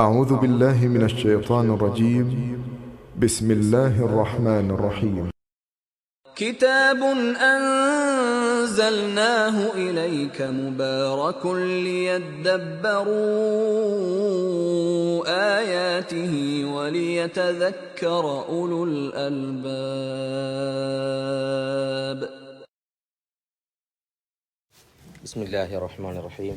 أعوذ بالله من الشيطان الرجيم. بسم الله الرحمن الرحيم. كتاب أنزلناه إليك مبارك ليدبروا آياته وليتذكر أولو الألباب. بسم الله الرحمن الرحيم.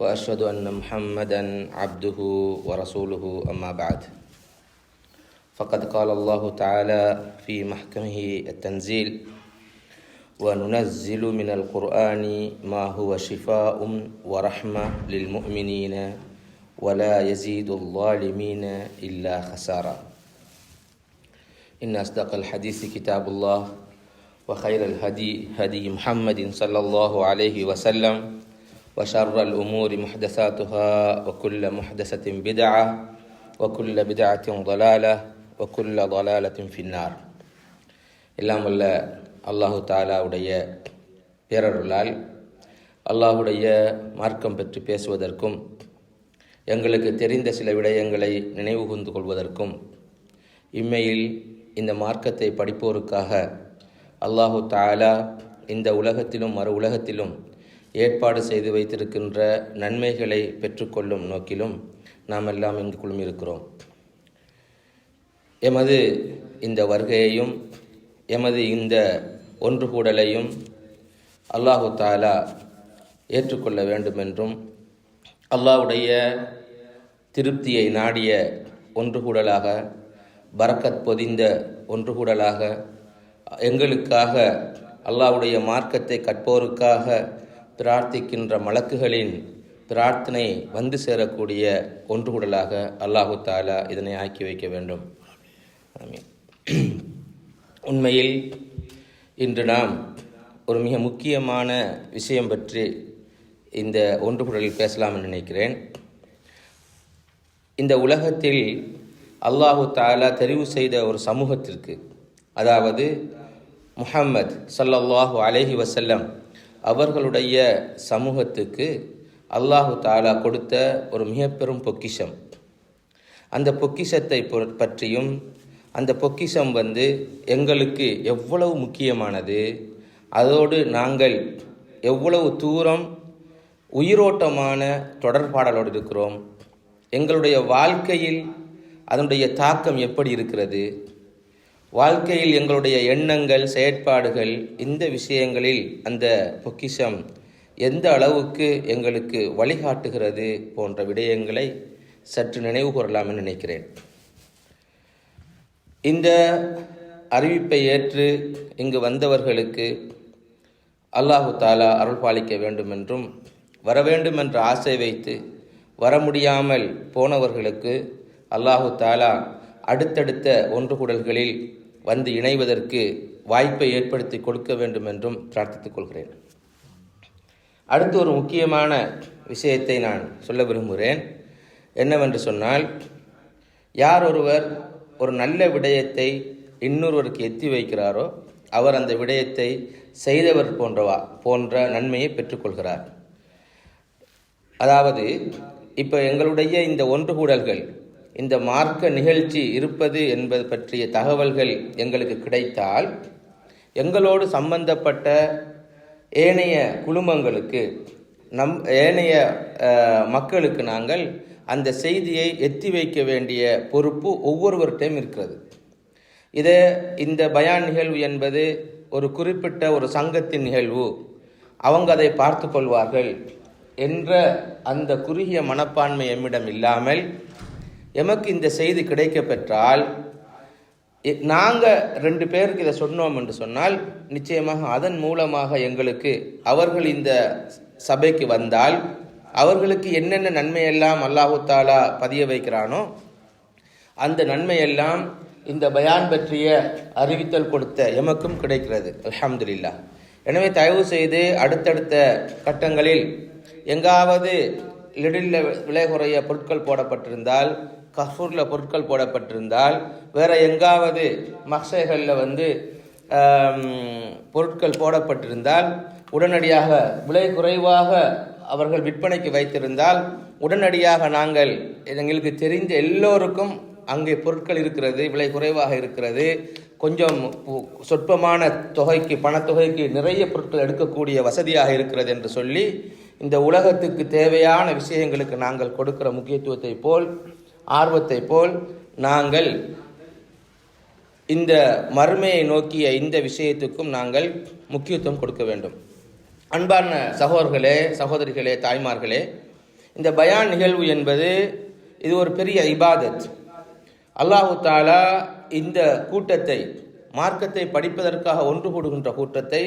وأشهد أن محمدا عبده ورسوله أما بعد. فقد قال الله تعالى في محكمه التنزيل وننزل من القرآن ما هو شفاء ورحمة للمؤمنين ولا يزيد الظالمين إلا خسارا إن أصدق الحديث كتاب الله وخير الهدي هدي محمد صلى الله عليه وسلم وشر الأمور محدثاتها وكل محدثة بدعة وكل بدعة ضلالة وكل ضلالة في النار எல்லாம் வல்ல அல்லாஹு தாலாவுடைய பேரருளால் அல்லாஹுடைய மார்க்கம் பற்றி பேசுவதற்கும் எங்களுக்கு தெரிந்த சில விடயங்களை நினைவு கூர்ந்து கொள்வதற்கும் இம்மையில் இந்த மார்க்கத்தை படிப்போருக்காக அல்லாஹு தாலா இந்த உலகத்திலும் மறு உலகத்திலும் ஏற்பாடு செய்து வைத்திருக்கின்ற நன்மைகளை பெற்றுக்கொள்ளும் நோக்கிலும் நாம் எல்லாம் இங்கு குழுமியிருக்கிறோம். எமது இந்த வருகையையும் எமது இந்த ஒன்று கூடலையும் அல்லாஹு தாலா ஏற்றுக்கொள்ள வேண்டும் என்றும் அல்லாஹுடைய திருப்தியை நாடிய ஒன்று கூடலாக பரக்கத் பொதிந்த ஒன்று கூடலாக எங்களுக்காக அல்லாஹுடைய மார்க்கத்தை கற்போருக்காக பிரார்த்திக்கின்ற மலக்குகளின் பிரார்த்தனை வந்து சேரக்கூடிய ஒன்று கூடலாக அல்லாஹு தாலா இதனை ஆக்கி வைக்க வேண்டும். உண்மையில் இன்று நாம் ஒரு மிக முக்கியமான விஷயம் பற்றி இந்த ஒன்று குடலில் பேசலாம் என்று நினைக்கிறேன். இந்த உலகத்தில் அல்லாஹு தாலா தெரிவு செய்த ஒரு சமூகத்திற்கு அதாவது முஹம்மத் ஸல்லல்லாஹு அலைஹி வசல்லம் அவர்களுடைய சமூகத்துக்கு அல்லாஹு தாலா கொடுத்த ஒரு மிகப்பெரும் பொக்கிஷம். அந்த பொக்கிஷத்தை பற்றியும் அந்த பொக்கிஷம் வந்து எங்களுக்கு எவ்வளவு முக்கியமானது அதோடு நாங்கள் எவ்வளவு தூரம் உயிரோட்டமான தொடர்பாடலோடு இருக்கிறோம் எங்களுடைய வாழ்க்கையில் அதனுடைய தாக்கம் எப்படி இருக்கிறது வாழ்க்கையில் எங்களுடைய எண்ணங்கள் செயற்பாடுகள் இந்த விஷயங்களில் அந்த பொக்கிஷம் எந்த அளவுக்கு எங்களுக்கு வழிகாட்டுகிறது போன்ற விடயங்களை சற்று நினைவு கூறலாம் என்று நினைக்கிறேன். இந்த அறிவிப்பை ஏற்று இங்கு வந்தவர்களுக்கு அல்லாஹு தாலா அருள் பாலிக்க வேண்டும் என்றும் வர வேண்டும் என்ற ஆசை வைத்து வர முடியாமல் போனவர்களுக்கு அல்லாஹு தாலா அடுத்தடுத்த ஒன்று கூடல்களில் வந்து இணைவதற்கு வாய்ப்பை ஏற்படுத்தி கொடுக்க வேண்டும் என்றும் பிரார்த்தித்துக் கொள்கிறேன். அடுத்து ஒரு முக்கியமான விஷயத்தை நான் சொல்ல விரும்புகிறேன். என்னவென்று சொன்னால் யார் ஒருவர் ஒரு நல்ல விடயத்தை இன்னொருவருக்கு எத்தி வைக்கிறாரோ அவர் அந்த விடயத்தை செய்தவர் போன்றவா போன்ற நன்மையை பெற்றுக்கொள்கிறார் அதாவது இப்போ எங்களுடைய இந்த ஒன்று கூடல்கள் இந்த மார்க்க நிகழ்ச்சி இருப்பது என்பது பற்றிய தகவல்கள் எங்களுக்கு கிடைத்தால் எங்களோடு சம்பந்தப்பட்ட ஏனைய குழுமங்களுக்கு நம் ஏனைய மக்களுக்கு நாங்கள் அந்த செய்தியை எத்தி வைக்க வேண்டிய பொறுப்பு ஒவ்வொருவர்கிட்டையும் இருக்கிறது. இது இந்த பயான் நிகழ்வு என்பது ஒரு குறிப்பிட்ட ஒரு சங்கத்தின் நிகழ்வு. அவங்க அதை பார்த்து கொள்வார்கள் என்ற அந்த குறுகிய மனப்பான்மை எம்மிடம் இல்லாமல் எமக்கு இந்த செய்தி கிடைக்க பெற்றால் நாங்கள் ரெண்டு பேருக்கு இதை சொன்னோம் என்று சொன்னால் நிச்சயமாக அதன் மூலமாக எங்களுக்கு அவர்கள் இந்த சபைக்கு வந்தால் அவர்களுக்கு என்னென்ன நன்மையெல்லாம் அல்லாஹு தாலா பதிய வைக்கிறானோ அந்த நன்மையெல்லாம் இந்த பயான் பற்றிய அறிவித்தல் கொடுத்த எமக்கும் கிடைக்கிறது. அலமதுல்லா எனவே தயவு செய்து அடுத்தடுத்த கட்டங்களில் எங்காவது லிடில் விலை குறைய பொருட்கள் போடப்பட்டிருந்தால் கஃபூரில் பொருட்கள் போடப்பட்டிருந்தால் வேற எங்காவது மக்சைகளில் வந்து பொருட்கள் போடப்பட்டிருந்தால் உடனடியாக விலை குறைவாக அவர்கள் விற்பனைக்கு வைத்திருந்தால் உடனடியாக நாங்கள் எங்களுக்கு தெரிந்த எல்லோருக்கும் அங்கே பொருட்கள் இருக்கிறது விலை குறைவாக இருக்கிறது. கொஞ்சம் சொற்பமான தொகைக்கு பணத்தொகைக்கு நிறைய பொருட்கள் எடுக்கக்கூடிய வசதியாக இருக்கிறது என்று சொல்லி இந்த உலகத்துக்கு தேவையான விஷயங்களுக்கு நாங்கள் கொடுக்கிற முக்கியத்துவத்தை போல் ஆர்வத்தை போல் நாங்கள் இந்த மறுமையை நோக்கிய இந்த விஷயத்துக்கும் நாங்கள் முக்கியத்துவம் கொடுக்க வேண்டும். அன்பான சகோதர்களே சகோதரிகளே தாய்மார்களே இந்த பயான் நிகழ்வு என்பது இது ஒரு பெரிய இபாதத். அல்லாஹு தாலா இந்த கூட்டத்தை மார்க்கத்தை படிப்பதற்காக ஒன்று கூடுகின்ற கூட்டத்தை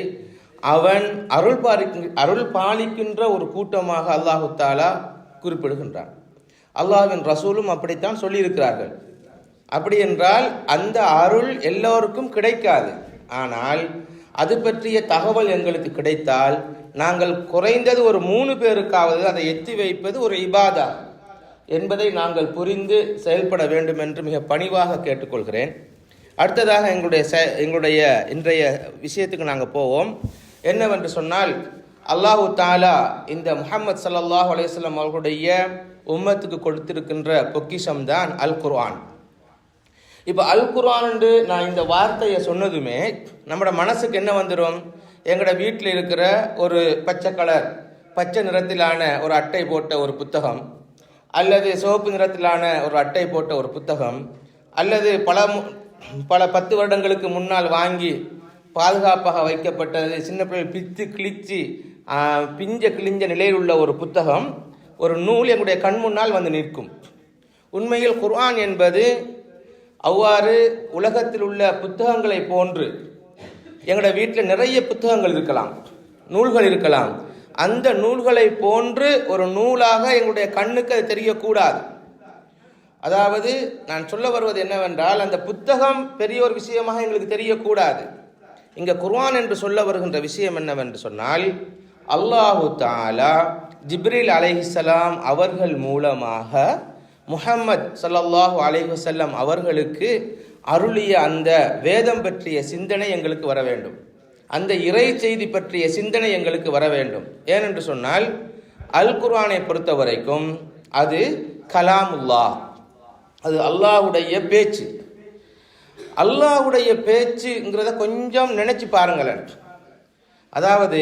அவன் அருள் பாலிக்க அருள் பாலிக்கின்ற ஒரு கூட்டமாக அல்லாஹு தாலா குறிப்பிடுகின்றான். அல்லாஹ்வின் ரசூலும் அப்படித்தான் சொல்லியிருக்கிறார்கள். அப்படி என்றால் அந்த அருள் எல்லோருக்கும் கிடைக்காது. ஆனால் அது பற்றிய தகவல் எங்களுக்கு கிடைத்தால் நாங்கள் குறைந்தது ஒரு மூணு பேருக்காவது அதை எத்தி வைப்பது ஒரு இபாதா என்பதை நாங்கள் புரிந்து செயல்பட வேண்டும் என்று மிக பணிவாக கேட்டுக்கொள்கிறேன். அடுத்ததாக எங்களுடைய செ- எங்களுடைய இன்றைய விஷயத்துக்கு நாங்கள் போவோம். என்னவென்று சொன்னால் அல்லாஹு தாலா இந்த முஹம்மது சல்லாஹ் அலையம் அவர்களுடைய உம்மத்துக்கு கொடுத்திருக்கின்ற பொக்கிஷம் தான் அல் குர்ஆன் இப்போ அல் குர்ஆன் என்று நான் இந்த வார்த்தையை சொன்னதுமே நம்மளோட மனசுக்கு என்ன வந்துடும் எங்களோட வீட்டில் இருக்கிற ஒரு பச்சை கலர் பச்சை நிறத்திலான ஒரு அட்டை போட்ட ஒரு புத்தகம் அல்லது சிவப்பு நிறத்திலான ஒரு அட்டை போட்ட ஒரு புத்தகம் அல்லது பல பல பத்து வருடங்களுக்கு முன்னால் வாங்கி பாதுகாப்பாக வைக்கப்பட்டது சின்ன பிள்ளைகள் பித்து கிழிச்சு பிஞ்ச கிழிஞ்ச நிலையில் உள்ள ஒரு புத்தகம் ஒரு நூல் எங்களுடைய கண் முன்னால் வந்து நிற்கும். உண்மையில் குர்ஆன் என்பது அவ்வாறு உலகத்தில் உள்ள புத்தகங்களை போன்று எங்களோட வீட்டில் நிறைய புத்தகங்கள் இருக்கலாம் நூல்கள் இருக்கலாம். அந்த நூல்களை போன்று ஒரு நூலாக எங்களுடைய கண்ணுக்கு அது தெரியக்கூடாது. அதாவது நான் சொல்ல வருவது என்னவென்றால் அந்த புத்தகம் பெரிய ஒரு விஷயமாக எங்களுக்கு தெரியக்கூடாது. இங்கே குர்வான் என்று சொல்ல வருகின்ற விஷயம் என்னவென்று சொன்னால் அல்லாஹு தாலா ஜிப்ரீல் அலைஹிசலாம் அவர்கள் மூலமாக முஹம்மத் ஸல்லல்லாஹு அலைஹசல்லம் அவர்களுக்கு அருளிய அந்த வேதம் பற்றிய சிந்தனை எங்களுக்கு வர வேண்டும். அந்த இறை செய்தி பற்றிய சிந்தனை எங்களுக்கு வர வேண்டும். ஏனென்று சொன்னால் அல் குர்ஆனை பொறுத்த வரைக்கும் அது கலாமுல்லா அது அல்லாஹுடைய பேச்சு. அல்லாஹுடைய பேச்சுங்கிறத கொஞ்சம் நினைச்சு பாருங்களேன். அதாவது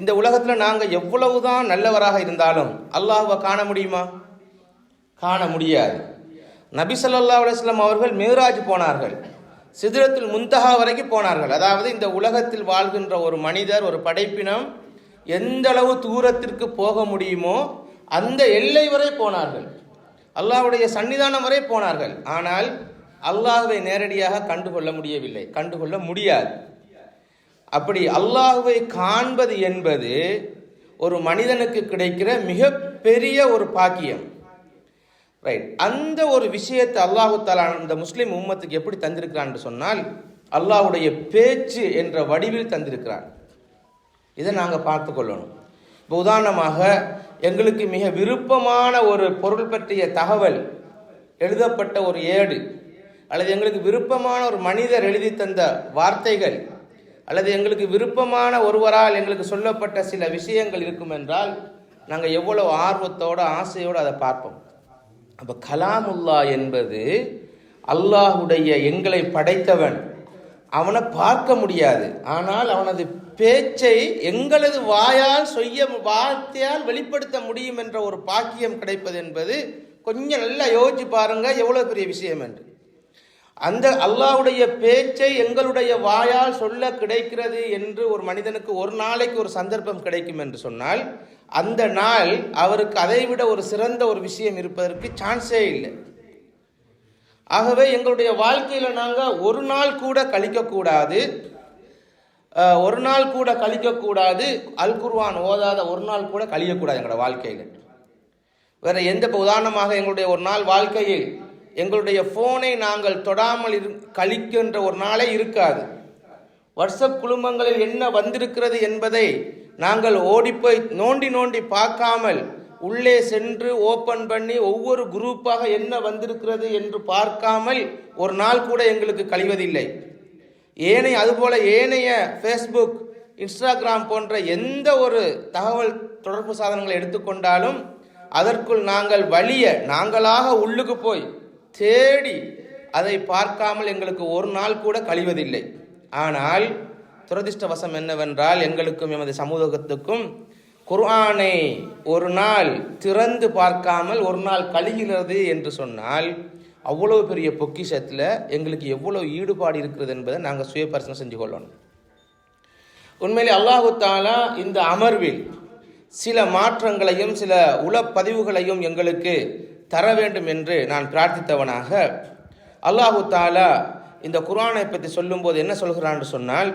இந்த உலகத்தில் நாங்கள் எவ்வளவு தான் நல்லவராக இருந்தாலும் அல்லாஹுவை காண முடியுமா? காண முடியாது. நபி ஸல்லல்லாஹு அலைஹி அவர்கள் மேராஜ் போனார்கள். சிதிரத்தில் முந்தஹா வரைக்கும் போனார்கள். அதாவது இந்த உலகத்தில் வாழ்கின்ற ஒரு மனிதர் ஒரு படைப்பினம் எந்த அளவு தூரத்திற்கு போக முடியுமோ அந்த எல்லை வரை போனார்கள். அல்லாஹ்வுடைய சன்னிதானம் வரை போனார்கள். ஆனால் அல்லாஹுவை நேரடியாக கண்டுகொள்ள முடியவில்லை. கண்டுகொள்ள முடியாது. அப்படி அல்லாஹுவை காண்பது என்பது ஒரு மனிதனுக்கு கிடைக்கிற மிகப்பெரிய ஒரு பாக்கியம். ரைட் அந்த ஒரு விஷயத்தை அல்லாஹு தாலா இந்த முஸ்லீம் உம்மத்துக்கு எப்படி தந்திருக்கிறான்னு சொன்னால் அல்லாஹுடைய பேச்சு என்ற வடிவில் தந்திருக்கிறான். இதை நாங்கள் பார்த்து கொள்ளணும். இப்போ உதாரணமாக எங்களுக்கு மிக விருப்பமான ஒரு பொருள் பற்றிய தகவல் எழுதப்பட்ட ஒரு ஏடு அல்லது எங்களுக்கு விருப்பமான ஒரு மனிதர் எழுதி தந்த வார்த்தைகள் அல்லது எங்களுக்கு விருப்பமான ஒருவரால் எங்களுக்கு சொல்லப்பட்ட சில விஷயங்கள் இருக்கும் என்றால் நாங்கள் எவ்வளோ ஆர்வத்தோட ஆசையோடு அதை பார்ப்போம். அப்போ கலாமுல்லா என்பது அல்லாஹுடைய எங்களை படைத்தவன். அவனை பார்க்க முடியாது. ஆனால் அவனது பேச்சை எங்களது வாயால் செய்ய வார்த்தையால் வெளிப்படுத்த முடியும் என்ற ஒரு பாக்கியம் கிடைப்பது என்பது கொஞ்சம் நல்லா யோசிச்சு பாருங்கள் எவ்வளோ பெரிய விஷயம் என்று. அந்த அல்லாஹ்வுடைய பேச்சை எங்களுடைய வாயால் சொல்ல கிடைக்கிறது என்று ஒரு மனிதனுக்கு ஒரு நாளைக்கு ஒரு சந்தர்ப்பம் கிடைக்கும் என்று சொன்னால் அந்த நாள் அவருக்கு அதைவிட ஒரு சிறந்த ஒரு விஷயம் இருப்பதற்கு சான்ஸே இல்லை. ஆகவே எங்களுடைய வாழ்க்கையில் நாங்கள் ஒரு நாள் கூட கழிக்கக்கூடாது ஒரு நாள் கூட கழிக்கக்கூடாது அல்குர்வான் ஓதாத ஒரு நாள் கூட கழியக்கூடாது எங்களோட வாழ்க்கையில். வேற எந்த உதாரணமாக எங்களுடைய ஒரு நாள் வாழ்க்கையில் எங்களுடைய ஃபோனை நாங்கள் தொடாமல் இரு கழிக்கின்ற ஒரு நாளே இருக்காது. வாட்ஸ்அப் குழுமங்களில் என்ன வந்திருக்கிறது என்பதை நாங்கள் ஓடிப்போய் நோண்டி நோண்டி பார்க்காமல் உள்ளே சென்று ஓபன் பண்ணி ஒவ்வொரு குரூப்பாக என்ன வந்திருக்கிறது என்று பார்க்காமல் ஒரு நாள் கூட எங்களுக்கு கழிவதில்லை. ஏனைய அதுபோல ஏனைய ஃபேஸ்புக் இன்ஸ்டாகிராம் போன்ற எந்த ஒரு தகவல் தொடர்பு சாதனங்களை எடுத்துக்கொண்டாலும் அதற்குள் நாங்கள் வழிய நாங்களாக உள்ளுக்கு போய் தேடி அதை பார்க்காமல் எங்களுக்கு ஒரு நாள் கூட கழிவதில்லை. ஆனால் துரதிர்ஷ்டவசம் என்னவென்றால் எங்களுக்கும் எமது சமூகத்துக்கும் குர்ஆனை ஒரு நாள் திறந்து பார்க்காமல் ஒரு நாள் கழிகிறது என்று சொன்னால் அவ்வளோ பெரிய பொக்கிஷத்தில் எங்களுக்கு எவ்வளோ ஈடுபாடு இருக்கிறது என்பதை நாங்கள் சுய பரிசனம் செஞ்சு கொள்ளணும். உண்மையிலே அல்லாஹு தாலா இந்த அமர்வில் சில மாற்றங்களையும் சில உளப்பதிவுகளையும் எங்களுக்கு தர வேண்டும் என்று நான் பிரார்த்தித்தவனாக. அல்லாஹு தாலா இந்த குரானை பற்றி சொல்லும்போது என்ன சொல்கிறான்னு சொன்னால்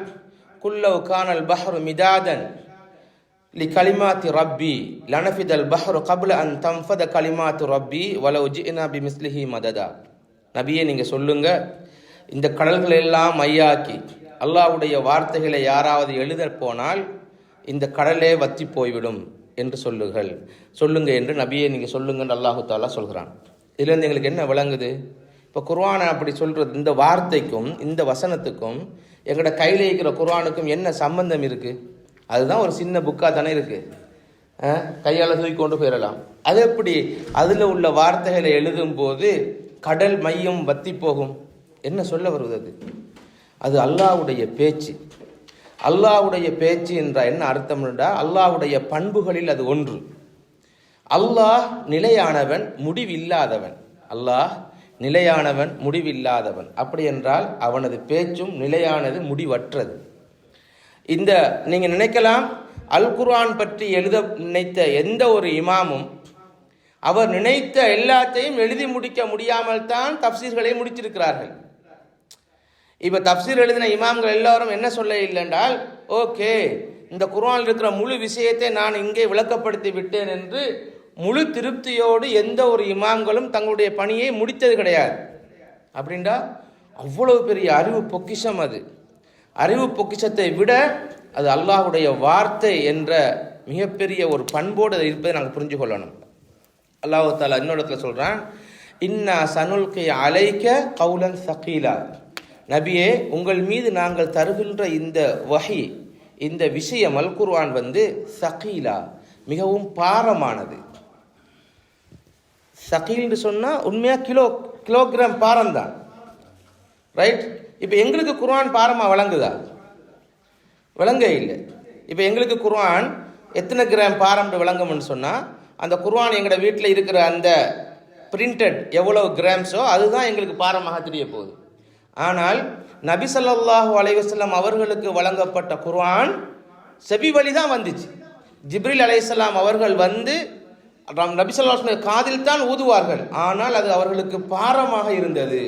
குல்லவ் கானல் பஹ்ரு மிதாதன் லி கலிமாத்தி ரப்பி லனஃபிதல் பஹ்ரு கபுல அன் தம்ஃபத கலிமாத்து ரப்பி வலவு ஜினா பி மிஸ்லிஹி மததா. நபியை நீங்கள் சொல்லுங்க. இந்த கடல்களை எல்லாம் மையாக்கி அல்லாஹ்வுடைய வார்த்தைகளை யாராவது எழுத போனால் இந்த கடலே வத்தி போய்விடும். என்று சொல்லுங்கள். சொல்லுங்க என்று நபியை நீங்கள் சொல்லுங்கன்னு அல்லாஹு தாலா சொல்கிறான் இதுலேருந்து எங்களுக்கு என்ன விளங்குது? இப்போ குர்வானை அப்படி சொல்கிறது இந்த வார்த்தைக்கும் இந்த வசனத்துக்கும் எங்களோட கையில் இருக்கிற குர்வானுக்கும் என்ன சம்பந்தம் இருக்குது அதுதான் ஒரு சின்ன புக்காக தானே இருக்குது கையால் தூக்கி கொண்டு போயிடலாம். அது எப்படி? அதில் உள்ள வார்த்தைகளை எழுதும்போது கடல் மையம் வத்தி போகும். என்ன சொல்ல வருவது அது? அது அல்லாஹ்வுடைய பேச்சு. அல்லாவுடைய பேச்சு என்றால் என்ன அர்த்தம் என்றால் அல்லாவுடைய பண்புகளில் அது ஒன்று. அல்லாஹ் நிலையானவன் முடிவில்லாதவன். அல்லாஹ் நிலையானவன் முடிவில்லாதவன். அப்படி என்றால் அவனது பேச்சும் நிலையானது முடிவற்றது. இந்த நீங்கள் நினைக்கலாம் அல் குர்ஆன் பற்றி எழுத நினைத்த எந்த ஒரு இமாமும் அவர் நினைத்த எல்லாத்தையும் எழுதி முடிக்க முடியாமல் தான் தப்சீர்களை முடித்திருக்கிறார்கள். இப்போ தப்சீர் எழுதின இமாம்கள் எல்லாரும் என்ன சொல்ல இல்லைன்றால் ஓகே இந்த குர்ஆனில் இருக்கிற முழு விஷயத்தை நான் இங்கே விளக்கப்படுத்தி விட்டேன் என்று முழு திருப்தியோடு எந்த ஒரு இமாம்களும் தங்களுடைய பணியை முடித்தது கிடையாது. அப்படின்டா அவ்வளவு பெரிய அறிவு பொக்கிஷம் அது. அறிவு பொக்கிஷத்தை விட அது அல்லாஹுடைய வார்த்தை என்ற மிகப்பெரிய ஒரு பண்போடு அது இருப்பதை நாங்கள் புரிஞ்சு கொள்ளணும். அல்லாஹ் தாலா இன்னொரு இடத்துல சொல்கிறான் இன்னா சனுல்கை அலைக்க கவுலன் சகீலா. நபியே உங்கள் மீது நாங்கள் தருகின்ற இந்த வகை இந்த விஷயம் அல் குர்வான் வந்து சகீலா மிகவும் பாரமானது. சகீல்னு சொன்னால் உண்மையாக கிலோ கிலோகிராம் பாரம் தான் ரைட் இப்போ எங்களுக்கு குர்ஆன் பாரமாக வழங்குதா? விளங்க இல்லை. இப்போ எங்களுக்கு குர்ஆன் எத்தனை கிராம் பாரம்னு விளங்கும்னு சொன்னால் அந்த குர்ஆன் எங்களோட வீட்டில் இருக்கிற அந்த பிரிண்டட் எவ்வளோ கிராம்ஸோ அதுதான் எங்களுக்கு பாரமாக தெரிய போகுது. ஆனால் நபி சல்லாஹூ அலைவசல்லாம் அவர்களுக்கு வழங்கப்பட்ட குர்ஆன் செபி வழி தான் வந்துச்சு. ஜிப்ரில் அலைஹிஸ்ஸலாம் அவர்கள் வந்து நபி ஸல்லல்லாஹு காதில் தான் ஊதுவார்கள். ஆனால் அது அவர்களுக்கு பாரமாக இருந்தது.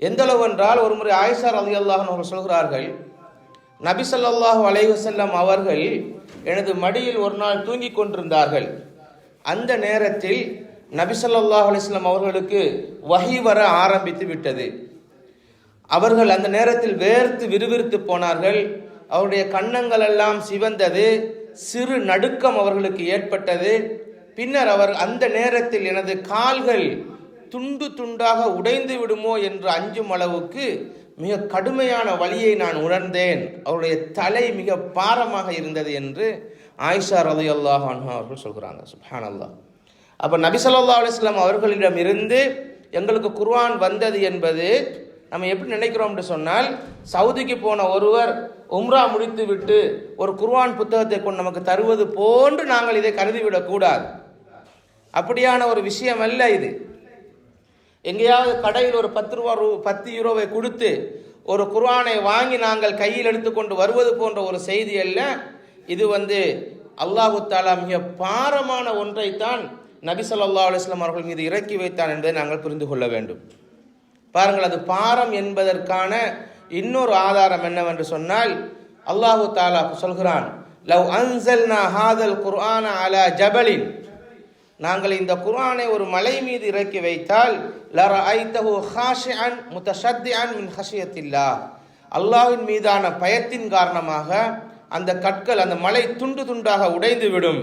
எந்தளவு என்றால் ஒரு முறை ஆயிஷார் அலி அல்லாஹன் அவர்கள் சொல்கிறார்கள் நபி சொல்லாஹு அலைஹி அவர்கள் எனது மடியில் ஒரு நாள் தூங்கிக் கொண்டிருந்தார்கள். அந்த நேரத்தில் நபி ஸல்லல்லாஹு அலிஸ்லாம் அவர்களுக்கு வகி வர ஆரம்பித்து விட்டது. அவர்கள் அந்த நேரத்தில் வேர்த்து விறுவிறுத்து போனார்கள். அவருடைய கன்னங்கள் எல்லாம் சிவந்தது. சிறு நடுக்கம் அவர்களுக்கு ஏற்பட்டது. பின்னர் அவர் அந்த நேரத்தில் எனது கால்கள் துண்டு துண்டாக உடைந்து விடுமோ என்று அஞ்சும் அளவுக்கு மிக கடுமையான வலியை நான் உணர்ந்தேன். அவருடைய தலை மிக பாரமாக இருந்தது என்று ஆயிஷா ரலியல்லாஹு அவர்கள் சொல்கிறாங்க. சுஹான் அப்ப அப்போ நபிசல்லா அலுவலாம் அவர்களிடம் இருந்து எங்களுக்கு குர்வான் வந்தது என்பது நம்ம எப்படி நினைக்கிறோம்னு சொன்னால் சவுதிக்கு போன ஒருவர் உம்ரா முடித்து விட்டு ஒரு குர்வான் புத்தகத்தை கொண்டு நமக்கு தருவது போன்று நாங்கள் இதை கருதிவிடக்கூடாது அப்படியான ஒரு விஷயம் அல்ல இது. எங்கேயாவது கடையில் ஒரு பத்து ரூபா ரூ பத்து யூரோவை கொடுத்து ஒரு குர்வானை வாங்கி நாங்கள் கையில் எடுத்துக்கொண்டு வருவது போன்ற ஒரு செய்தி அல்ல. இது வந்து அல்லாஹு தாலா மிக பாரமான ஒன்றைத்தான் நபி சொல்லா அலுவலாம் அவர்கள் மீது இறக்கி வைத்தான் என்பதை நாங்கள் புரிந்து கொள்ள வேண்டும். பாருங்கள் அது பாரம் என்பதற்கான இன்னொரு ஆதாரம் என்னவென்று சொன்னால் அல்லாஹு தாலா சொல்கிறான் லவ் அன்சல்னா ஹாதல் குர்ஆன அலா ஜபலின். நாங்கள் இந்த குர்ஆனை ஒரு மலை மீது இறக்கி வைத்தால் லர ஐத்தஹு ஹாஷிஅன் முத்தஷத்திஅன் மின் ஹஷியத்தில்லா அல்லாஹ்வின் மீதான பயத்தின் காரணமாக அந்த கற்கள் அந்த மலை துண்டு துண்டாக உடைந்து விடும்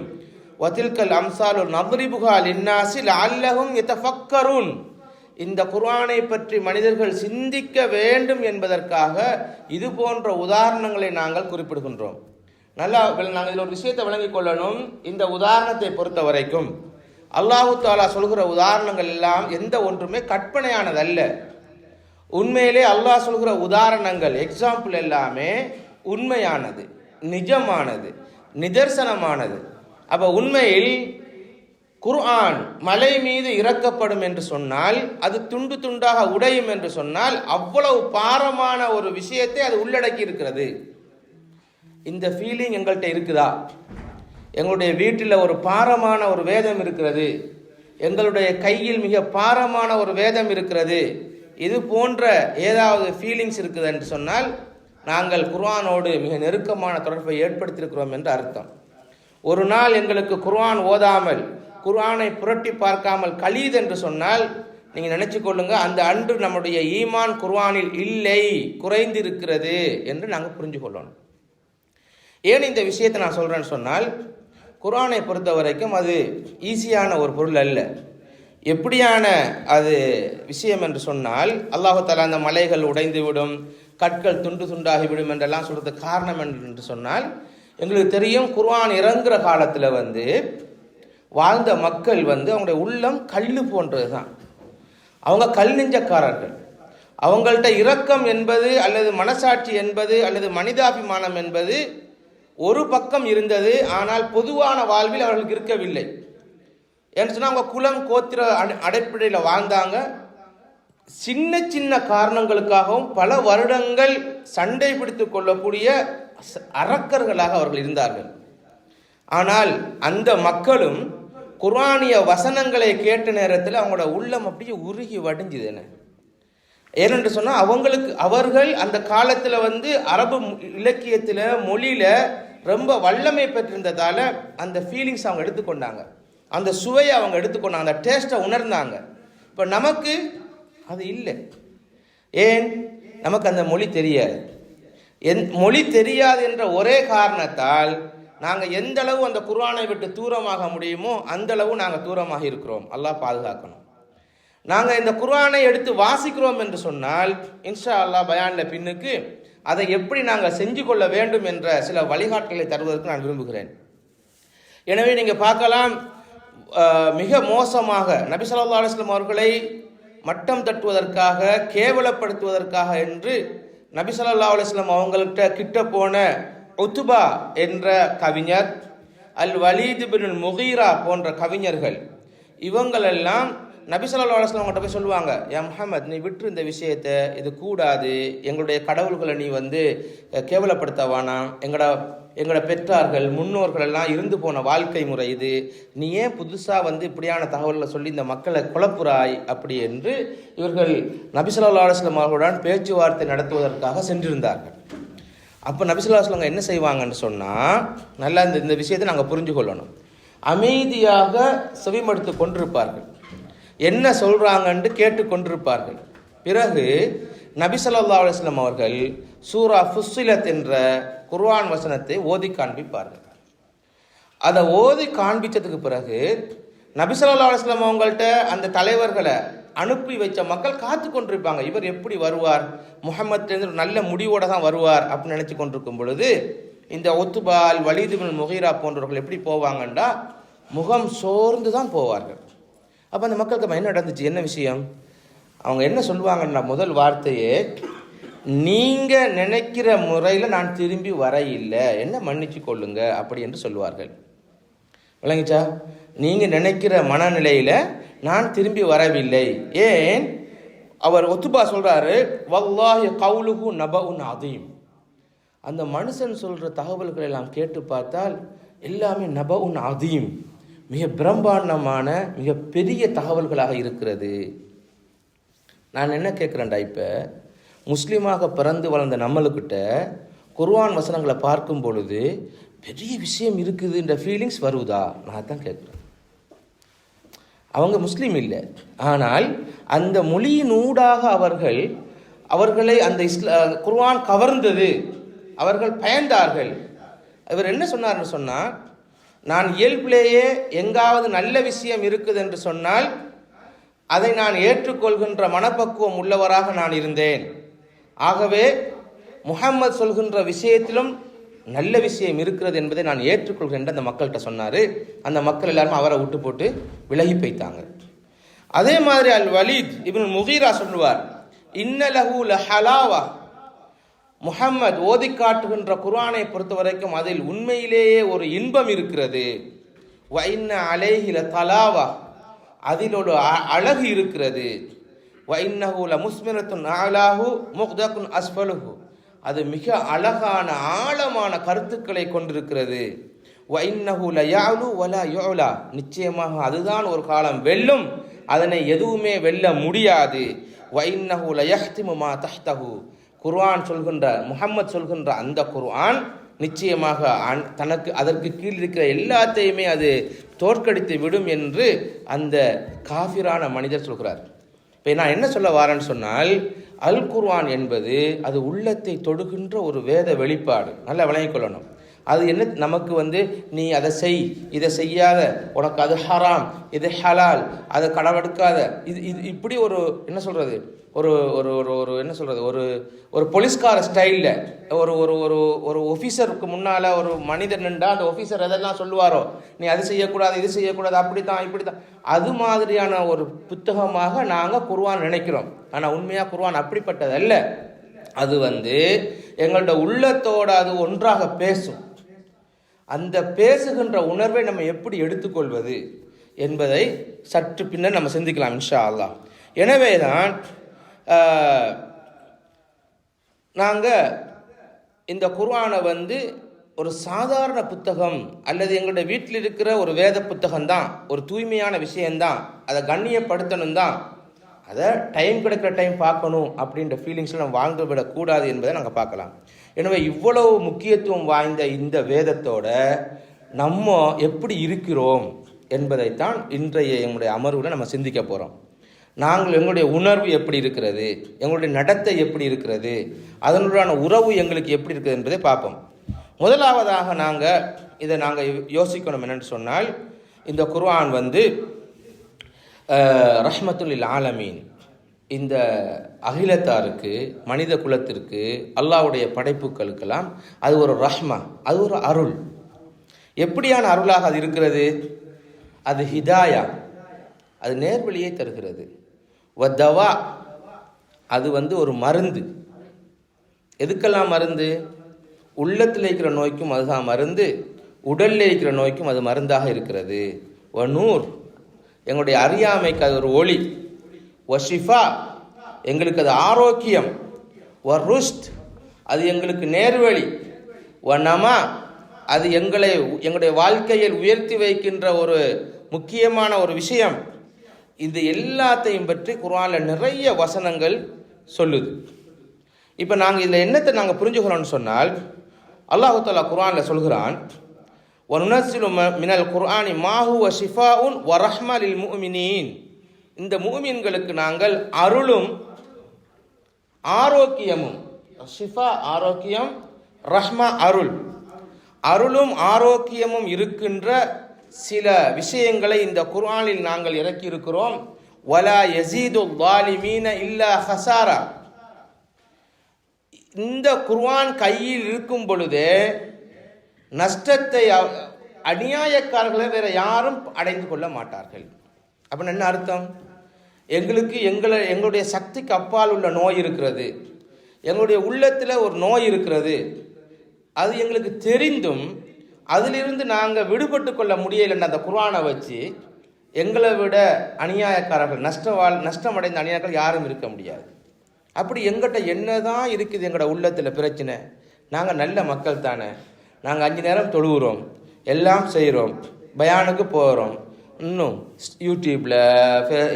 வதில்கல் அம்சாலு நவ்ரிபுகால் இன்னாசில் அல்லஹும் யதஃபக்கருன். இந்த குர்ஆனை பற்றி மனிதர்கள் சிந்திக்க வேண்டும் என்பதற்காக இது போன்ற உதாரணங்களை நாங்கள் குறிப்பிடுகின்றோம். நல்லா நாங்கள் இதில் ஒரு விஷயத்தை விளங்கிக் கொள்ளணும். இந்த உதாரணத்தை பொறுத்த வரைக்கும் அல்லாஹு தாலா சொல்கிற உதாரணங்கள் எல்லாம் எந்த ஒன்றுமே கற்பனையானதல்ல. உண்மையிலே அல்லாஹ் சொல்கிற உதாரணங்கள் எக்ஸாம்பிள் எல்லாமே உண்மையானது நிஜமானது நிதர்சனமானது. அப்போ உண்மையில் குர்ஆன் மலை மீது இறக்கப்படும் என்று சொன்னால் அது துண்டு துண்டாக உடையும் என்று சொன்னால் அவ்வளவு பாரமான ஒரு விஷயத்தை அது உள்ளடக்கி இருக்கிறது இந்த ஃபீலிங் எங்கள்கிட்ட இருக்குதா? எங்களுடைய வீட்டில் ஒரு பாரமான ஒரு வேதம் இருக்கிறது. எங்களுடைய கையில் மிக பாரமான ஒரு வேதம் இருக்கிறது. இது போன்ற ஏதாவது ஃபீலிங்ஸ் இருக்குது என்று சொன்னால் நாங்கள் குர்ஆனோடு மிக நெருக்கமான தொடர்பை ஏற்படுத்தியிருக்கிறோம் என்று அர்த்தம். ஒரு நாள் எங்களுக்கு குர்ஆன் ஓதாமல் குர்ஆனை புரட்டி பார்க்காமல் கலீத் என்று சொன்னால் நீங்கள் நினச்சி கொள்ளுங்க அந்த அன்று நம்முடைய ஈமான் குர்ஆனில் இல்லை குறைந்திருக்கிறது என்று நாங்கள் புரிஞ்சு கொள்ளணும். ஏன் இந்த விஷயத்தை நான் சொல்கிறேன்னு சொன்னால் குர்ஆனை பொறுத்த வரைக்கும் அது ஈஸியான ஒரு பொருள் அல்ல. எப்படியான அது விஷயம் என்று சொன்னால் அல்லாஹு அந்த மலைகள் உடைந்து விடும் கற்கள் துண்டு துண்டாகிவிடும் என்றெல்லாம் சொல்கிறது காரணம் என்று சொன்னால் எங்களுக்கு தெரியும் குர்ஆன் இறங்குற காலத்தில் வந்து வாழ்ந்த மக்கள் வந்து அவங்களுடைய உள்ளம் கல் போன்றது தான் அவங்க கல் நெஞ்சக்காரர்கள். அவங்கள்ட்ட இரக்கம் என்பது அல்லது மனசாட்சி என்பது அல்லது மனிதாபிமானம் என்பது ஒரு பக்கம் இருந்தது ஆனால் பொதுவான வாழ்வில் அவர்களுக்கு இருக்கவில்லை. ஏன்னு சொன்னால் அவங்க குலம் கோத்திர அடி- அடிப்படையில் வாழ்ந்தாங்க. சின்ன சின்ன காரணங்களுக்காகவும் பல வருடங்கள் சண்டை பிடித்து கொள்ளக்கூடிய அரக்கர்களாக அவர்கள் இருந்தார்கள். ஆனால் அந்த மக்களும் குர்ஆனிய வசனங்களை கேட்ட நேரத்தில் அவங்களோட உள்ளம் அப்படியே உருகி வடிஞ்சுது ஏனென்று சொன்னால் அவங்களுக்கு அவர்கள் அந்த காலத்தில் வந்து அரபு இலக்கியத்தில் மொழியில் ரொம்ப வல்லமை பெற்றிருந்ததால் அந்த ஃபீலிங்ஸ் அவங்க எடுத்துக்கொண்டாங்க. அந்த சுவையை அவங்க எடுத்துக்கொண்டாங்க அந்த டேஸ்ட்டை உணர்ந்தாங்க. இப்போ நமக்கு அது இல்லை. ஏன்? நமக்கு அந்த மொழி தெரியாது. என் மொழி தெரியாது என்ற ஒரே காரணத்தால் நாங்கள் எந்த அளவு அந்த குர்ஆனை விட்டு தூரமாக முடியுமோ அந்த அளவு நாங்கள் தூரமாக இருக்கிறோம். அல்லாஹ் பாதுகாக்கணும். நாங்கள் இந்த குர்ஆனை எடுத்து வாசிக்கிறோம் என்று சொன்னால் இன்ஷா அல்லாஹ் பயானில் பின்னுக்கு அதை எப்படி நாங்கள் செஞ்சு கொள்ள வேண்டும் என்ற சில வழிகாட்டுகளை தருவதற்கு நான் விரும்புகிறேன். எனவே நீங்கள் பார்க்கலாம் மிக மோசமாக நபி சொல்லா அலுவலம் அவர்களை மட்டம் தட்டுவதற்காக கேவலப்படுத்துவதற்காக என்று நபி சொல்லா அலுவலம் அவங்கள்ட்ட கிட்ட போன உத்துபா என்ற கவிஞர் அல் வலீத் பின் முகீரா போன்ற கவிஞர்கள் இவங்களெல்லாம் நபி ஸல்லல்லாஹு போய் சொல்லுவாங்க யா முகமது நீ விட்டு இந்த விஷயத்தை இது கூடாது. எங்களுடைய கடவுள்களை நீ வந்து கேவலப்படுத்த வேணாம் எங்களோட எங்களோட பெற்றார்கள் முன்னோர்கள் எல்லாம் இருந்து போன வாழ்க்கை முறை இது. நீ ஏன் புதுசாக வந்து இப்படியான தகவல்களை சொல்லி இந்த மக்களை குழப்புறாய்? அப்படி என்று இவர்கள் நபிசல்லா ஸல்லல்லாஹு அவர்களுடன் பேச்சுவார்த்தை நடத்துவதற்காக சென்றிருந்தார்கள். அப்போ நபிசுல்லாஸ்லங்க என்ன செய்வாங்கன்னு சொன்னால் நல்லா இந்த இந்த விஷயத்தை நாங்கள் புரிஞ்சு கொள்ளணும் அமைதியாக செவிமடுத்து கொண்டிருப்பார்கள். என்ன சொல்கிறாங்கன்ட்டு கேட்டு கொண்டிருப்பார்கள். பிறகு நபிசல்லா ஸல்லல்லாஹு அவர்கள் சூரா ஃபுஸ்ஸிலத் என்ற குர்வான் வசனத்தை ஓதி காண்பிப்பார்கள். அதை ஓதி காண்பிச்சதுக்கு பிறகு நபிசல்லா ஸல்லல்லாஹு அவங்கள்ட்ட அந்த தலைவர்களை அனுப்பி வைச்ச மக்கள் காத்து கொண்டிருப்பாங்க. இவர் எப்படி வருவார்? முகமது ஒரு நல்ல முடிவோடு தான் வருவார் அப்படின்னு நினச்சி கொண்டிருக்கும் பொழுது இந்த ஒத்துபால் வலிதுபின் முகீரா போன்றவர்கள் எப்படி போவாங்கண்டா முகம் சோர்ந்து தான் போவார்கள். அப்போ அந்த மக்களுக்கு என்ன நடந்துச்சு? என்ன விஷயம்? அவங்க என்ன சொல்லுவாங்கன்னா முதல் வார்த்தையே நீங்கள் நினைக்கிற முறையில் நான் திரும்பி வர இல்லை. என்ன மன்னிச்சு கொள்ளுங்க அப்படி என்று சொல்லுவார்கள். விளங்கிச்சா? நீங்கள் நினைக்கிற மனநிலையில் நான் திரும்பி வரவில்லை. ஏன்? அவர் ஒத்துப்பா சொல்கிறாரு வல்லாஹி கவுலுகு நபவுன் அதீம். அந்த மனுஷன் சொல்கிற தகவல்களை எல்லாம் கேட்டு பார்த்தால் எல்லாமே நபவுன் அதீம். மிக பிரம்மாண்டமான மிக பெரிய தகவல்களாக இருக்கிறது. நான் என்ன கேட்குறேன்டா இப்போ? முஸ்லீமாக பிறந்து வளர்ந்த நம்மளுக்கிட்ட குர்வான் வசனங்களை பார்க்கும் பொழுது பெரிய விஷயம் இருக்குதுன்ற ஃபீலிங்ஸ் வருவதா நான் தான் கேட்குறேன் அவங்க முஸ்லீம் இல்லை. ஆனால் அந்த மொழியினூடாக அவர்கள் அவர்களை அந்த இஸ்லா குர்வான் கவர்ந்தது. அவர்கள் பயந்தார்கள். இவர் என்ன சொன்னார்னு சொன்னால் நான் இயல்பிலேயே எங்காவது நல்ல விஷயம் இருக்குது என்று சொன்னால் அதை நான் ஏற்றுக்கொள்கின்ற மனப்பக்குவம் உள்ளவராக நான் இருந்தேன். ஆகவே முகம்மது சொல்கின்ற விஷயத்திலும் நல்ல விஷயம் இருக்கிறது என்பதை நான் ஏற்றுக்கொள்கிறேன் அந்த மக்கள்கிட்ட சொன்னார். அந்த மக்கள் எல்லாரும் அவரை விட்டு போட்டு விலகி போய்த்தாங்க அதே மாதிரி அல் வலீத் இவன் முகீரா சொல்லுவார் இன்னலஹு ஹலாவா. முஹம்மத் ஓதி காட்டுகின்ற குர்ஆனை பொறுத்த வரைக்கும் அதில் உண்மையிலேயே ஒரு இன்பம் இருக்கிறது. வைன்ன அலைஹில தலாவா. அதில் ஒரு அ- அழகு இருக்கிறது. வைன்னஹு ல முஸ்மிரத்துன் ஆலாஹு முக்தகுன் அஸ்பலுஹு அது மிக அழகான ஆழமான கருத்துக்களை கொண்டிருக்கிறது. நிச்சயமாக அதுதான் ஒரு காலம் வெல்லும். அதனை எதுவுமே வெல்ல முடியாது. குர்ஆன் சொல்கின்ற முகம்மது சொல்கின்ற அந்த குர்ஆன் நிச்சயமாக அன்- தனக்கு அதற்கு கீழ் இருக்கிற எல்லாத்தையுமே அது தோற்கடித்து விடும் என்று அந்த காஃபிரான மனிதர் சொல்கிறார். இப்போ நான் என்ன சொல்ல வாரேன்னு சொன்னால் அல் குர்வான் என்பது அது உள்ளத்தை தொடுகின்ற ஒரு வேத வெளிப்பாடு. நல்லா விளங்கிக் கொள்ளணும். அது என்ன? நமக்கு வந்து நீ அதை செய் இதை செய்யாத உனக்கு அது ஹராம் இது ஹலால் அதை கடவெடுக்காத இது இது இப்படி ஒரு என்ன சொல்கிறது ஒரு ஒரு ஒரு ஒரு என்ன சொல்கிறது ஒரு ஒரு போலீஸ்கார ஸ்டைலில் ஒரு ஒரு ஒரு ஒரு ஒஃபீஸருக்கு முன்னால் ஒரு மனிதர் நின்றா அந்த ஒஃபீஸர் எதெல்லாம் சொல்லுவாரோ? நீ அது செய்யக்கூடாது இது செய்யக்கூடாது அப்படி தான் இப்படி தான் அது மாதிரியான ஒரு புத்தகமாக நாங்கள் குருவான் நினைக்கிறோம். ஆனால் உண்மையாக குருவான் அப்படிப்பட்டது அல்ல அது வந்து எங்களோட உள்ளத்தோட அது ஒன்றாக பேசும். அந்த பேசுகின்ற உணர்வை நம்ம எப்படி எடுத்துக்கொள்வது என்பதை சற்று பின்னர் நம்ம சிந்திக்கலாம் இன்ஷா அல்லா எனவே தான் நாங்கள் இந்த குர்ஆனை வந்து ஒரு சாதாரண புத்தகம் அல்லது எங்களுடைய வீட்டில் இருக்கிற ஒரு வேத புத்தகம் தான் ஒரு தூய்மையான விஷயந்தான் அதை கண்ணியப்படுத்தணும் தான். அதை டைம் கிடைக்கிற டைம் பார்க்கணும் அப்படின்ற ஃபீலிங்ஸில் நம்ம வாழ்ந்து விடக்கூடாது என்பதை நாங்கள் பார்க்கலாம். எனவே இவ்வளவு முக்கியத்துவம் வாய்ந்த இந்த வேதத்தோட நம்ம எப்படி இருக்கிறோம் என்பதைத்தான் இன்றைய எங்களுடைய அமர்வில் நம்ம சிந்திக்க போகிறோம் நாங்கள் எங்களுடைய உணர்வு எப்படி இருக்கிறது எங்களுடைய நடத்தை எப்படி இருக்கிறது அதனுடான உறவு எங்களுக்கு எப்படி இருக்குது என்பதை பார்ப்போம். முதலாவதாக நாங்கள் இதை நாங்கள் யோசிக்கணும் என்னென்னு சொன்னால் இந்த குர்ஆன் வந்து ரஹ்மத்துல் ஆலமீன் இந்த அகிலத்தாருக்கு மனித குலத்திற்கு அல்லாஹ்வுடைய படைப்புகளுக்கெல்லாம் அது ஒரு ரஹ்மா அது ஒரு அருள். எப்படியான அருளாக அது இருக்கிறது? அது ஹிதாயா அது நேர்வழியை தருகிறது. வத்தவா அது வந்து ஒரு மருந்து. எதுக்கெல்லாம் மருந்து? உள்ளத்தில் இருக்கிற நோய்க்கும் அதுதான் மருந்து. உடலில் இருக்கிற நோய்க்கும் அது மருந்தாக இருக்கிறது. வ நூர் எங்களுடைய அறியாமைக்கு அது ஒரு ஒளி. ஷிஃபா எங்களுக்கு அது ஆரோக்கியம். வ ருஷ்ட் அது எங்களுக்கு நேர்வழி. வ நமா அது எங்களை எங்களுடைய வாழ்க்கையில் உயர்த்தி வைக்கின்ற ஒரு முக்கியமான ஒரு விஷயம். இது எல்லாத்தையும் பற்றி குர்ஆனில் நிறைய வசனங்கள் சொல்லுது. இப்போ நாங்கள் இதில் என்னத்தை நாங்கள் புரிஞ்சுக்கிறோம்னு சொன்னால் அல்லாஹு தாலா குரானில் சொல்கிறான் ஒனுனசிலு மினல் குர்ஆனி மாஹு ஷிஃபா உன் வ ரஹ்மா இந்த மூமின்களுக்கு நாங்கள் அருளும் ஆரோக்கியமும். ஷிஃபா ஆரோக்கியம் ரஹ்மா அருள். அருளும் ஆரோக்கியமும் இருக்கின்ற சில விஷயங்களை இந்த குர்ஆனில் நாங்கள் இறக்கியிருக்கிறோம். வலா யசீது வாலிமீன இல்லா ஹசாரா. இந்த குர்ஆன் கையில் இருக்கும் பொழுது நஷ்டத்தை அநியாயக்காரர்களை வேற யாரும் அடைந்து கொள்ள மாட்டார்கள். அப்படின்னு என்ன அர்த்தம்? எங்களுக்கு எங்களை எங்களுடைய சக்திக்கு அப்பால் உள்ள நோய் இருக்கிறது. எங்களுடைய உள்ளத்தில் ஒரு நோய் இருக்கிறது. அது எங்களுக்கு தெரிந்தும் அதிலிருந்து நாங்கள் விடுபட்டு கொள்ள முடியலைன்னு அந்த குரானை வச்சு எங்களை விட அநியாயக்காரர்கள் நஷ்டவாள் நஷ்டமடைந்த அநியாயக்காரர்கள் யாரும் இருக்க முடியாது. அப்படி எங்கிட்ட என்னதான் இருக்குது எங்களோட உள்ளத்தில் பிரச்சனை? நாங்கள் நல்ல மக்கள் தானே. நாங்கள் அஞ்சு நேரம் தொழுகிறோம். எல்லாம் செய்கிறோம் பயானுக்கு போகிறோம் இன்னும் யூடியூப்பில்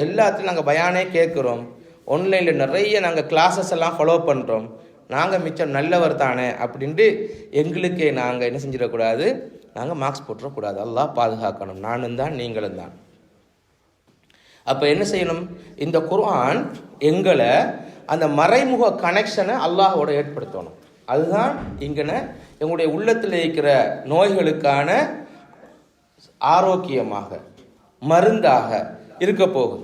எல்லாத்துலையும் நாங்கள் பயானே கேட்குறோம் ஆன்லைனில் நிறைய நாங்கள் கிளாஸஸ் எல்லாம் ஃபாலோ பண்ணுறோம் நாங்கள் மிச்சம் நல்லவர் தானே அப்படின்ட்டு எங்களுக்கே நாங்கள் என்ன செஞ்சிடக்கூடாது? நாங்கள் மார்க்ஸ் போட்டுறக்கூடாது. அல்லாஹ் பாதுகாக்கணும். நானும் தான் நீங்களும் தான். அப்போ என்ன செய்யணும்? இந்த குர்ஆன் எங்களை அந்த மறைமுக கனெக்ஷனை அல்லாஹோட ஏற்படுத்தணும். அதுதான் இங்கன எங்களுடைய உள்ளத்தில் இருக்கிற நோய்களுக்கான ஆரோக்கியமாக. மருந்தாக இருக்க போகுது.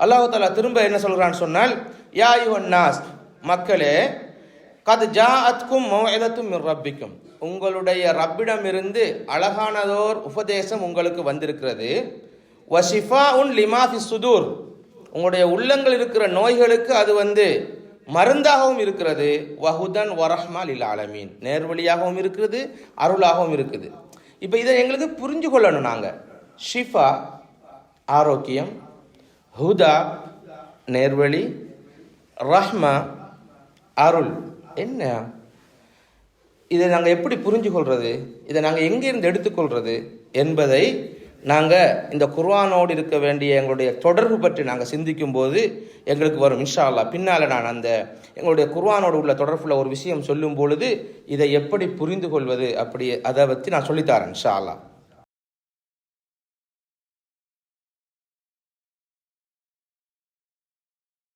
அல்லாஹாலா திரும்ப என்ன சொல்கிறான்னு சொன்னால் யா யுவன் நாஸ் மக்களே கது ஜா அத்கும் ரப்பிக்கும். உங்களுடைய ரப்பிடமிருந்து அழகானதோர் உபதேசம் உங்களுக்கு வந்திருக்கிறது. வஷிஃபா உன் லிமாஃபி சுதூர். உங்களுடைய உள்ளங்கள் இருக்கிற நோய்களுக்கு அது வந்து மருந்தாகவும் இருக்கிறது. வஹுதன் வரஹ்மா லில் ஆலமீன். நேர்வழியாகவும் இருக்கிறது அருளாகவும் இருக்குது. இப்போ இதை எங்களுக்கு புரிஞ்சு கொள்ளணும் நாங்கள் ஷிஃபா ஆரோக்கியம் ஹுதா நேர்வழி ரஹ்மா அருள். என்ன? இதை நாங்கள் எப்படி புரிஞ்சு கொள்வது இதை நாங்கள் எங்கேருந்து எடுத்துக்கொள்வது என்பதை நாங்கள் இந்த குர்வானோடு இருக்க வேண்டிய எங்களுடைய தொடர்பு பற்றி நாங்கள் சிந்திக்கும் போது எங்களுக்கு வரும் இன்ஷா அல்லா பின்னால் நான் அந்த எங்களுடைய குர்வானோடு உள்ள தொடர்புள்ள ஒரு விஷயம் சொல்லும் பொழுது இதை எப்படி புரிந்து கொள்வது அப்படி அதை பற்றி நான் சொல்லித்தாரேன் இன்ஷா அல்லா